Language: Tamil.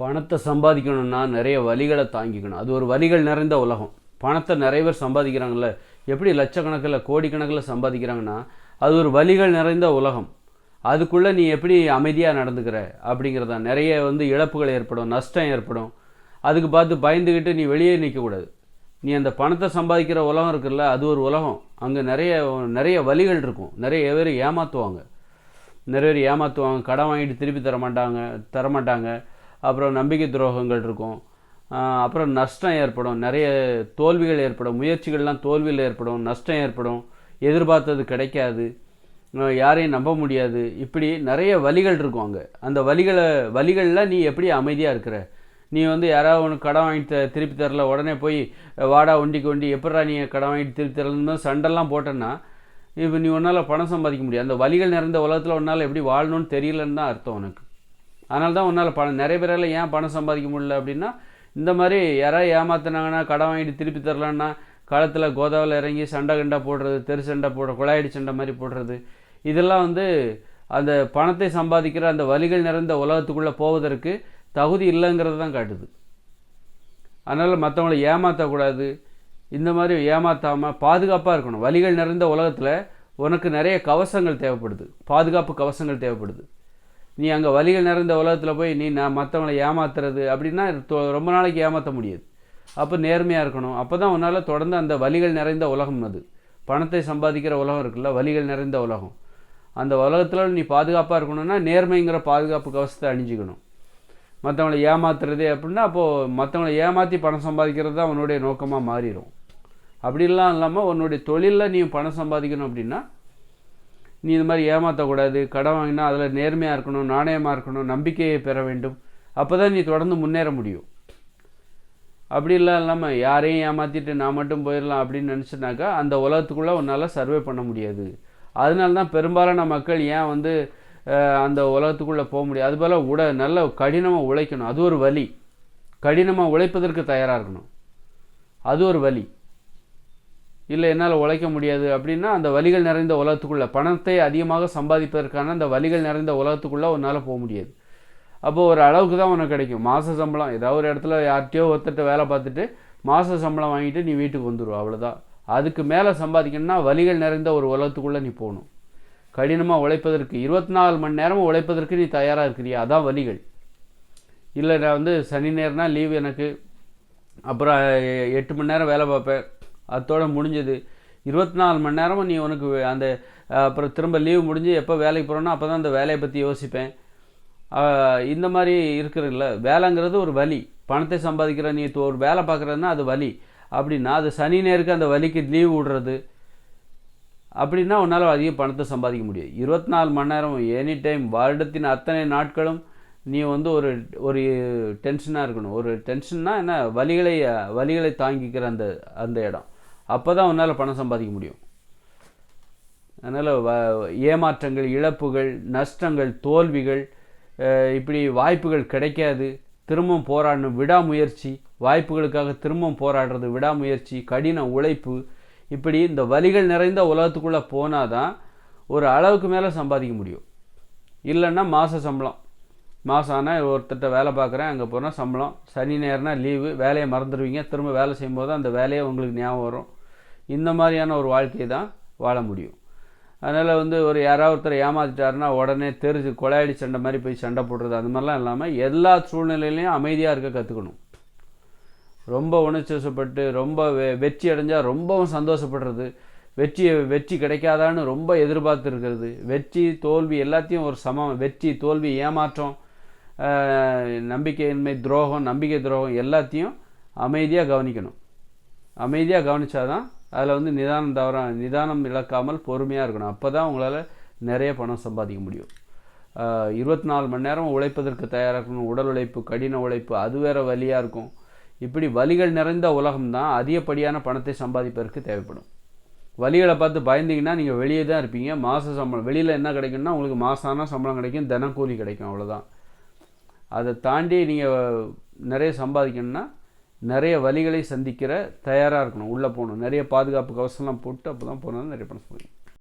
பணத்தை சம்பாதிக்கணும்னா நிறைய வழிகளை தாங்கிக்கணும். அது ஒரு வழிகள் நிறைந்த உலகம். பணத்தை நிறைய பேர் சம்பாதிக்கிறாங்கல்ல. எப்படி லட்சக்கணக்கில் கோடிக்கணக்கில் சம்பாதிக்கிறாங்கன்னா அது ஒரு வழிகள் நிறைந்த உலகம். அதுக்குள்ளே நீ எப்படி அமைதியாக நடந்துக்கிற அப்படிங்கிறதா. நிறைய வந்து இழப்புகள் ஏற்படும் நஷ்டம் ஏற்படும். அதுக்கு பார்த்து பயந்துக்கிட்டு நீ வெளியே நிற்கக்கூடாது. நீ அந்த பணத்தை சம்பாதிக்கிற உலகம் இருக்குல்ல அது ஒரு உலகம். அங்கே நிறைய நிறைய வழிகள் இருக்கும். நிறைய பேர் ஏமாற்றுவாங்க நிறைய பேர் ஏமாற்றுவாங்க கடன் வாங்கிட்டு திருப்பி தர மாட்டாங்க தர மாட்டாங்க அப்புறம் நம்பிக்கை துரோகங்கள் இருக்கும். அப்புறம் நஷ்டம் ஏற்படும். நிறைய தோல்விகள் ஏற்படும். முயற்சிகள்லாம் தோல்வியில் ஏற்படும். நஷ்டம் ஏற்படும். எதிர்பார்த்தது கிடைக்காது. யாரையும் நம்ப முடியாது. இப்படி நிறைய வழிகள் இருக்கும் அங்கே. அந்த வழிகளை வழிகளில் நீ எப்படி அமைதியாக இருக்கிற? நீ வந்து யாராவது உனக்கு கடன் வாங்கிட்டு த- திருப்பி தரல. உடனே போய் வாடா ஒண்டிக்கு ஒண்டி எப்படா நீ கடன் வாங்கிட்டு திருப்பி தரலன்னு சண்டைலாம் போட்டேன்னா இப்போ நீ உன்னால் பணம் சம்பாதிக்க முடியாது. அந்த வழிகள் நிறைந்த உலகத்தில் உன்னால் எப்படி வாழணும்னு தெரியலன்னு தான் அர்த்தம் உனக்கு. அதனால தான் உன்னால் பணம் நிறைய பேரால் ஏன் பணம் சம்பாதிக்க முடியல அப்படின்னா இந்த மாதிரி யாராவது ஏமாத்துனாங்கன்னா கடன் வாங்கிட்டு திருப்பி தரலான்னா களத்தில் கோதாவில் இறங்கி சண்டை கண்டா போடுறது தெரு சண்டை போடுற குழாயடி சண்டை மாதிரி போடுறது. இதெல்லாம் வந்து அந்த பணத்தை சம்பாதிக்கிற அந்த வழிகள் நிறைந்த உலகத்துக்குள்ளே போவதற்கு தகுதி இல்லைங்கிறது தான் காட்டுது. அதனால் மற்றவங்களை ஏமாற்றக்கூடாது இந்த மாதிரி ஏமாற்றாமல் பாதுகாப்பாக இருக்கணும். வழிகள் நிறைந்த உலகத்தில் உனக்கு நிறைய கவசங்கள் தேவைப்படுது. பாதுகாப்பு கவசங்கள் தேவைப்படுது. நீ அங்கே வழிகள் நிறைந்த உலகத்தில் போய் நீ நான் மற்றவங்களை ஏமாத்துறது அப்படின்னா தொ- ரொம்ப நாளைக்கு ஏமாற்ற முடியாது. அப்போ நேர்மையாக இருக்கணும். அப்போ தான் உன்னால் தொடர்ந்து அந்த வழிகள் நிறைந்த உலகம் அது. பணத்தை சம்பாதிக்கிற உலகம் இருக்குல்ல வழிகள் நிறைந்த உலகம். அந்த உலகத்தில் நீ பாதுகாப்பாக இருக்கணும்னா நேர்மைங்கிற பாதுகாப்பு கவசத்தை அணிஞ்சிக்கணும். மற்றவங்களை ஏமாத்துறது அப்படின்னா அப்போது மற்றவங்களை ஏமாற்றி பணம் சம்பாதிக்கிறது தான் உன்னுடைய நோக்கமாக மாறிடும் அப்படிலாம் இல்லாமல் உன்னுடைய தொழிலில் நீ பணம் சம்பாதிக்கணும் அப்படின்னா நீ இது மாதிரி ஏமாற்றக்கூடாது கடன் வாங்கினா அதில் நேர்மையாக இருக்கணும் நாணயமாக இருக்கணும் நம்பிக்கையை பெற வேண்டும். அப்போ தான் நீ தொடர்ந்து முன்னேற முடியும். அப்படிலாம் இல்லாமல் யாரையும் ஏமாற்றிட்டு நான் மட்டும் போயிடலாம் அப்படின்னு நினச்சினாக்கா அந்த உலகத்துக்குள்ளே உன்னால் சர்வே பண்ண முடியாது. அதனால தான் பெரும்பாலான மக்கள் ஏன் வந்து அந்த உலகத்துக்குள்ளே போக முடியாது? அதுபோல் உட நல்ல கடினமாக உழைக்கணும். அது ஒரு வழி கடினமாக உழைப்பதற்கு தயாராக இருக்கணும். அது ஒரு வழி இல்லை என்னால் உழைக்க முடியாது அப்படின்னா அந்த வழிகள் நிறைந்த உலகத்துக்குள்ளே பணத்தை அதிகமாக சம்பாதிப்பதற்கான அந்த வழிகள் நிறைந்த உலகத்துக்குள்ளே உன்னால் போக முடியாது. அப்போது ஒரு அளவுக்கு தான் உனக்கு கிடைக்கும். மாத சம்பளம் ஏதாவது ஒரு இடத்துல யார்கிட்டயோ ஒருத்தட்ட வேலை பார்த்துட்டு மாத சம்பளம் வாங்கிட்டு நீ வீட்டுக்கு வந்துடுவ அவ்வளோதான் அதுக்கு மேலே சம்பாதிக்கணும்னா வழிகள் நிறைந்த ஒரு உலகத்துக்குள்ளே நீ போகணும். கடினமாக உழைப்பதற்கு இருபத்தி நாலு மணி நேரமும் உழைப்பதற்கு நீ தயாராக இருக்கிறியா? அதான் வழிகள். இல்லை நான் வந்து சனி நேரம்னா லீவ் எனக்கு. அப்புறம் எட்டு மணி நேரம் வேலை பார்ப்பேன். அதோட முடிஞ்சது. இருபத்தி நாலு மணி நேரமும் நீ உனக்கு அந்த அப்புறம் திரும்ப லீவ் முடிஞ்சு எப்போ வேலைக்கு போகிறோன்னா அப்போ தான் அந்த வேலையை பற்றி யோசிப்பேன். இந்த மாதிரி இருக்கிறதில்ல வேலைங்கிறது ஒரு வழி பணத்தை சம்பாதிக்கிற நீ ஒரு வேலை பார்க்குறதுனா அது வலி. அப்படின்னா அது சனி நேருக்கு அந்த வலிக்கு லீவ் விடுறது. அப்படின்னா உன்னால் அதிக பணத்தை சம்பாதிக்க முடியும் இருபத்தி நாலு மணி நேரம் எனி டைம் வருடத்தின் அத்தனை நாட்களும் நீ வந்து ஒரு ஒரு டென்ஷனாக இருக்கணும். ஒரு டென்ஷன்னா என்ன? வலிகளை வலிகளை தாங்கிக்கிற அந்த அந்த இடம். அப்போ தான் உன்னால் பணம் சம்பாதிக்க முடியும். அதனால் வ ஏமாற்றங்கள் இழப்புகள் நஷ்டங்கள் தோல்விகள் இப்படி வாய்ப்புகள் கிடைக்காது. திரும்பவும் போராடணும். விடாமுயற்சி. வாய்ப்புகளுக்காக திரும்பவும் போராடுறது விடாமுயற்சி கடின உழைப்பு. இப்படி இந்த வழிகள் நிறைந்த உலகத்துக்குள்ளே போனால் தான் ஒரு அளவுக்கு மேலே சம்பாதிக்க முடியும். இல்லைன்னா மாத சம்பளம். மாதம் ஆனால் ஒருத்தர்கிட்ட வேலை பார்க்குறேன் அங்கே போனால் சம்பளம். சனி நேரம்னா லீவு வேலையை மறந்துடுவீங்க. திரும்ப வேலை செய்யும்போது அந்த வேலையை உங்களுக்கு ஞாபகம் வரும். இந்த மாதிரியான ஒரு வாழ்க்கையை தான் வாழ முடியும். அதனால் வந்து ஒரு யாராவது ஒருத்தர் ஏமாத்திட்டாருன்னா உடனே தெரிஞ்சு கொலையடி சண்டை மாதிரி போய் சண்டை போடுறது அந்த மாதிரிலாம் இல்லாமல் எல்லா சூழ்நிலையிலையும் அமைதியாக இருக்க கற்றுக்கணும் ரொம்ப உணர்ச்சிவசப்பட்டு ரொம்ப வெ வெற்றி அடைஞ்சால் ரொம்பவும் சந்தோஷப்படுறது. வெற்றி வெற்றி கிடைக்காதான்னு ரொம்ப எதிர்பார்த்து இருக்கிறது. வெற்றி தோல்வி எல்லாத்தையும் ஒரு சமம் வெற்றி தோல்வி ஏமாற்றம் நம்பிக்கையின்மை துரோகம் நம்பிக்கை துரோகம் எல்லாத்தையும் அமைதியாக கவனிக்கணும். அமைதியாக கவனித்தாதான் அதில் வந்து நிதானம் தவற நிதானம் இழக்காமல் பொறுமையாக இருக்கணும். அப்போ தான் உங்களால் நிறைய பணம் சம்பாதிக்க முடியும். இருபத்தி நாலு மணி நேரம் உழைப்பதற்கு தயாராக இருக்கணும். உடல் உழைப்பு கடின உழைப்பு அது வேற வழியாக இருக்கும். இப்படி வலிகள் நிறைந்த உலகம் தான் அதிகப்படியான பணத்தை சம்பாதிப்பதற்கு தேவைப்படும். வழிகளை பார்த்து பயந்தீங்கன்னா நீங்கள் வெளியே தான் இருப்பீங்க. மாத சம்பளம் வெளியில் என்ன கிடைக்கும்னா உங்களுக்கு மாசான சம்பளம் கிடைக்கும். தினக்கூலி கிடைக்கும் அவ்வளோதான் அதை தாண்டி நீங்கள் நிறைய சம்பாதிக்கணும்னா நிறைய வழிகளை சந்திக்கிற தயாராக இருக்கணும். உள்ளே போகணும். நிறைய பாதுகாப்பு கவசம்லாம் போட்டு அப்போ தான் போனால் நிறைய பணம் முடியும்